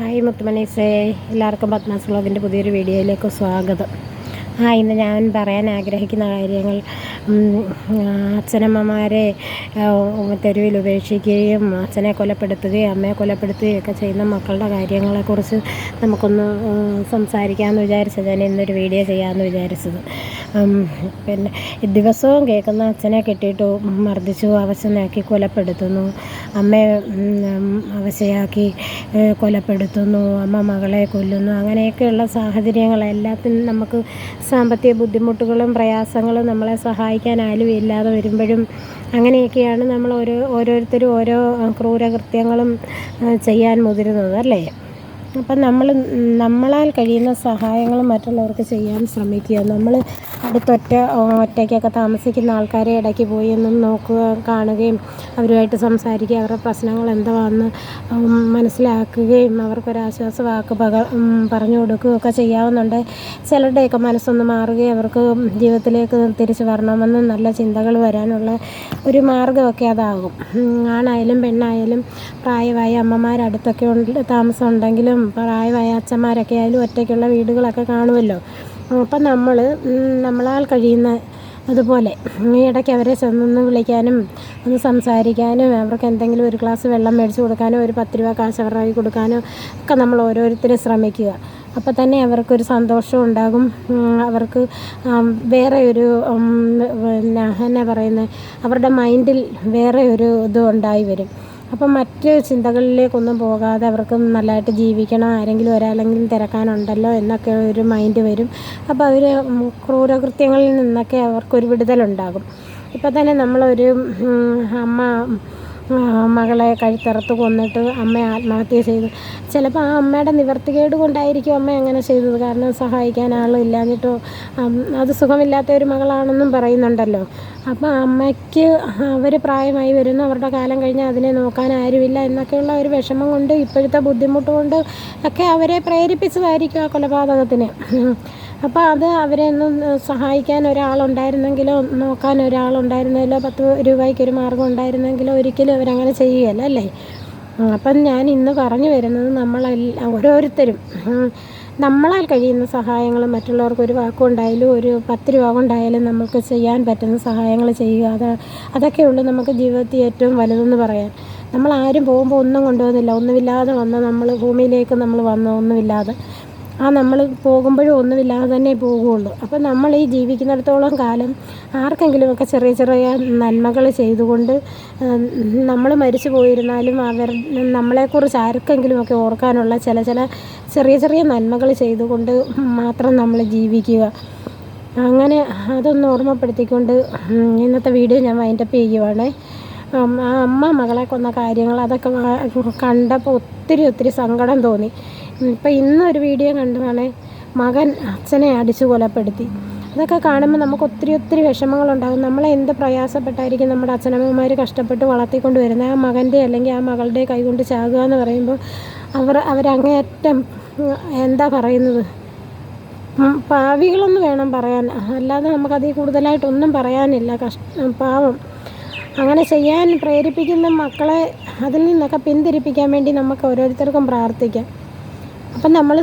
Hi മുത്തുമണീസേ എല്ലാവർക്കും പത്മാസ് വ്ളോഗിന്റെ പുതിയൊരു വീഡിയോയിലേക്ക് സ്വാഗതം. ആ ഇന്ന് ഞാൻ പറയാൻ ആഗ്രഹിക്കുന്ന കാര്യങ്ങൾ അച്ഛനമ്മമാരെ തെരുവിൽ ഉപേക്ഷിക്കുകയും അച്ഛനെ കൊലപ്പെടുത്തുകയും അമ്മയെ കൊലപ്പെടുത്തുകയും ഒക്കെ ചെയ്യുന്ന മക്കളുടെ കാര്യങ്ങളെക്കുറിച്ച് നമുക്കൊന്ന് സംസാരിക്കാമെന്ന് വിചാരിച്ചത്. ഞാൻ ഇന്നൊരു വീഡിയോ ചെയ്യാമെന്ന് വിചാരിച്ചത്. പിന്നെ ദിവസവും കേൾക്കുന്ന അച്ഛനെ കെട്ടിയിട്ട് മർദ്ദിച്ചു അവശനാക്കി കൊലപ്പെടുത്തുന്നു. അമ്മയെ അവശയാക്കി കൊലപ്പെടുത്തുന്നു. അമ്മ മകളെ കൊല്ലുന്നു. അങ്ങനെയൊക്കെയുള്ള സാഹചര്യങ്ങളെല്ലാത്തിനും നമുക്ക് സാമ്പത്തിക ബുദ്ധിമുട്ടുകളും പ്രയാസങ്ങളും നമ്മളെ സഹായിക്കാൻ ആരും ഇല്ലാതെ വരുമ്പോഴും അങ്ങനെയൊക്കെയാണ് നമ്മൾ ഓരോ ഓരോരുത്തരും ഓരോ ക്രൂരകൃത്യങ്ങളും ചെയ്യാൻ മുതിരുന്നത് അല്ലേ? അപ്പം നമ്മൾ നമ്മളാൽ കഴിയുന്ന സഹായങ്ങൾ മറ്റുള്ളവർക്ക് ചെയ്യാൻ ശ്രമിക്കുക. നമ്മൾ അടുത്തൊറ്റ ഒറ്റയ്ക്കൊക്കെ താമസിക്കുന്ന ആൾക്കാരെ ഇടയ്ക്ക് പോയി ഒന്നും നോക്കുക കാണുകയും അവരുമായിട്ട് സംസാരിക്കുക. അവരുടെ പ്രശ്നങ്ങൾ എന്താണെന്ന് മനസ്സിലാക്കുകയും അവർക്കൊരാശ്വാസ വാക്ക് പക പറഞ്ഞു കൊടുക്കുകയൊക്കെ ചെയ്യാവുന്നുണ്ട്. ചിലരുടെയൊക്കെ മനസ്സൊന്ന് മാറുകയും അവർക്ക് ജീവിതത്തിലേക്ക് തിരിച്ചു വരണമെന്ന് നല്ല ചിന്തകൾ വരാനുള്ള ഒരു മാർഗമൊക്കെ അതാകും. ആണായാലും പെണ്ണായാലും പ്രായമായ അമ്മമാരടുത്തൊക്കെ ഉണ്ട് താമസം ഉണ്ടെങ്കിലും പ്രായമായ അച്ഛന്മാരൊക്കെ ആയാലും ഒറ്റയ്ക്കുള്ള വീടുകളൊക്കെ കാണുമല്ലോ. അപ്പം നമ്മൾ നമ്മളാൽ കഴിയുന്ന അതുപോലെ ഇടയ്ക്ക് അവരെ ചെന്നൊന്ന് വിളിക്കാനും ഒന്ന് സംസാരിക്കാനും അവർക്ക് എന്തെങ്കിലും ഒരു ഗ്ലാസ് വെള്ളം മേടിച്ച് കൊടുക്കാനോ ഒരു പത്ത് രൂപ കാശ് അവരുടെ കയ്യിൽ കൊടുക്കാനോ ഒക്കെ നമ്മൾ ഓരോരുത്തരും ശ്രമിക്കുക. അപ്പോൾ തന്നെ അവർക്കൊരു സന്തോഷം ഉണ്ടാകും. അവർക്ക് വേറെ ഒരു പിന്നെ എന്നാ പറയുന്നത് അവരുടെ മൈൻഡിൽ വേറെ ഒരു ഇത് ഉണ്ടായി വരും. അപ്പം മറ്റ് ചിന്തകളിലേക്കൊന്നും പോകാതെ അവർക്ക് നല്ലതായിട്ട് ജീവിക്കണം ആരെങ്കിലും ഒരാളെങ്കിലും തിരക്കാനുണ്ടല്ലോ എന്നൊക്കെ ഒരു മൈൻഡ് വരും. അപ്പോൾ അവർ ക്രൂരകൃത്യങ്ങളിൽ നിന്നൊക്കെ അവർക്കൊരു വിടുതലുണ്ടാകും. ഇപ്പം തന്നെ നമ്മളൊരു അമ്മ മകളെ കഴുത്തറുത്ത് കൊന്നിട്ട് അമ്മ ആത്മഹത്യ ചെയ്തു. ചിലപ്പോൾ ആ അമ്മയുടെ നിവർത്തികേട് കൊണ്ടായിരിക്കും അമ്മ അങ്ങനെ ചെയ്തത്. കാരണം സഹായിക്കാൻ ആളില്ലാഞ്ഞിട്ടോ അത് സുഖമില്ലാത്ത ഒരു മകളാണെന്നും പറയുന്നുണ്ടല്ലോ. അപ്പോൾ അമ്മയ്ക്ക് അവർ പ്രായമായി വരുന്നു. അവരുടെ കാലം കഴിഞ്ഞ് അതിനെ നോക്കാൻ ആരുമില്ല എന്നൊക്കെയുള്ള ഒരു വിഷമം കൊണ്ട് ഇപ്പോഴത്തെ ബുദ്ധിമുട്ട് കൊണ്ട് ഒക്കെ അവരെ പ്രേരിപ്പിച്ചതായിരിക്കും ആ കൊലപാതകത്തിന്. അപ്പോൾ അത് അവരെ ഒന്നും സഹായിക്കാൻ ഒരാളുണ്ടായിരുന്നെങ്കിലോ നോക്കാൻ ഒരാളുണ്ടായിരുന്നെങ്കിലോ പത്ത് രൂപയ്ക്ക് ഒരു മാർഗം ഉണ്ടായിരുന്നെങ്കിലോ ഒരിക്കലും അവരങ്ങനെ ചെയ്യുകയല്ല അല്ലേ? അപ്പം ഞാൻ ഇന്ന് പറഞ്ഞു വരുന്നത് നമ്മളെല്ലാം ഓരോരുത്തരും നമ്മളാൽ കഴിയുന്ന സഹായങ്ങൾ മറ്റുള്ളവർക്ക് ഒരു വാക്കുണ്ടായാലും ഒരു പത്ത് രൂപ കൊണ്ടായാലും നമുക്ക് ചെയ്യാൻ പറ്റുന്ന സഹായങ്ങൾ ചെയ്യുക. അത് അതൊക്കെയുള്ളൂ നമുക്ക് ജീവിതത്തിൽ ഏറ്റവും വലുതെന്ന് പറയാൻ. നമ്മൾ ആരും പോകുമ്പോൾ ഒന്നും കൊണ്ടുവന്നില്ല ഒന്നുമില്ലാതെ വന്ന് നമ്മൾ ഭൂമിയിലേക്ക് നമ്മൾ വന്നു ഒന്നുമില്ലാതെ ആ നമ്മൾ പോകുമ്പോഴും ഒന്നുമില്ലാതെ തന്നെ പോകുകയുള്ളൂ അപ്പം നമ്മൾ ഈ ജീവിക്കുന്നിടത്തോളം കാലം ആർക്കെങ്കിലുമൊക്കെ ചെറിയ ചെറിയ നന്മകൾ ചെയ്തുകൊണ്ട് നമ്മൾ മരിച്ചു പോയിരുന്നാലും അവർ നമ്മളെക്കുറിച്ച് ആർക്കെങ്കിലുമൊക്കെ ഓർക്കാനുള്ള ചില ചില ചെറിയ ചെറിയ നന്മകൾ ചെയ്തുകൊണ്ട് മാത്രം നമ്മൾ ജീവിക്കുക. അങ്ങനെ അതൊന്ന് ഓർമ്മപ്പെടുത്തിക്കൊണ്ട് ഇന്നത്തെ വീഡിയോ ഞാൻ വൈൻഡപ്പ് ചെയ്യുവാണേ. അമ്മ മകളെ കൊന്ന കാര്യങ്ങൾ അതൊക്കെ കണ്ടപ്പോൾ ഒത്തിരി ഒത്തിരി സങ്കടം തോന്നി. ഇപ്പം ഇന്നൊരു വീഡിയോ കണ്ടതാണ് മകൻ അച്ഛനെ അടിച്ചു കൊലപ്പെടുത്തി. അതൊക്കെ കാണുമ്പോൾ നമുക്ക് ഒത്തിരി ഒത്തിരി വിഷമങ്ങളുണ്ടാകും. നമ്മളെ എന്ത് പ്രയാസപ്പെട്ടായിരിക്കും നമ്മുടെ അച്ഛനമ്മമാർ കഷ്ടപ്പെട്ട് വളർത്തിക്കൊണ്ട് വരുന്നത്? ആ മകന്റെ അല്ലെങ്കിൽ ആ മകളുടെ കൈകൊണ്ട് ചാകുക എന്ന് പറയുമ്പോൾ അവർ അവരങ്ങേറ്റം എന്താ പറയുന്നത്? പാവികളൊന്നും വേണം പറയാൻ. അല്ലാതെ നമുക്കതിൽ കൂടുതലായിട്ടൊന്നും പറയാനില്ല. കഷ്ട പാവം. അങ്ങനെ ചെയ്യാൻ പ്രേരിപ്പിക്കുന്ന മക്കളെ അതിൽ നിന്നൊക്കെ പിന്തിരിപ്പിക്കാൻ വേണ്ടി നമുക്ക് ഓരോരുത്തർക്കും പ്രാർത്ഥിക്കാം. അപ്പം നമ്മൾ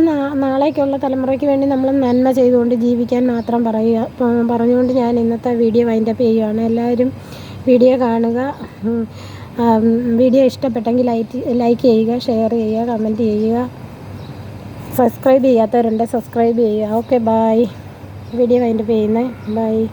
നാളേക്കുള്ള തലമുറയ്ക്ക് വേണ്ടി നമ്മൾ നന്മ ചെയ്തുകൊണ്ട് ജീവിക്കാൻ മാത്രം പറയുക. പറഞ്ഞുകൊണ്ട് ഞാൻ ഇന്നത്തെ വീഡിയോ വൈൻഡപ്പ് ചെയ്യുകയാണ് എല്ലാവരും വീഡിയോ കാണുക. വീഡിയോ ഇഷ്ടപ്പെട്ടെങ്കിൽ ലൈക്ക് ലൈക്ക് ചെയ്യുക ഷെയർ ചെയ്യുക കമന്റ് ചെയ്യുക. സബ്സ്ക്രൈബ് ചെയ്യാത്തവരുണ്ട് സബ്സ്ക്രൈബ് ചെയ്യുക. Okay bye video wind up ചെയ്യുന്നത് ബായ്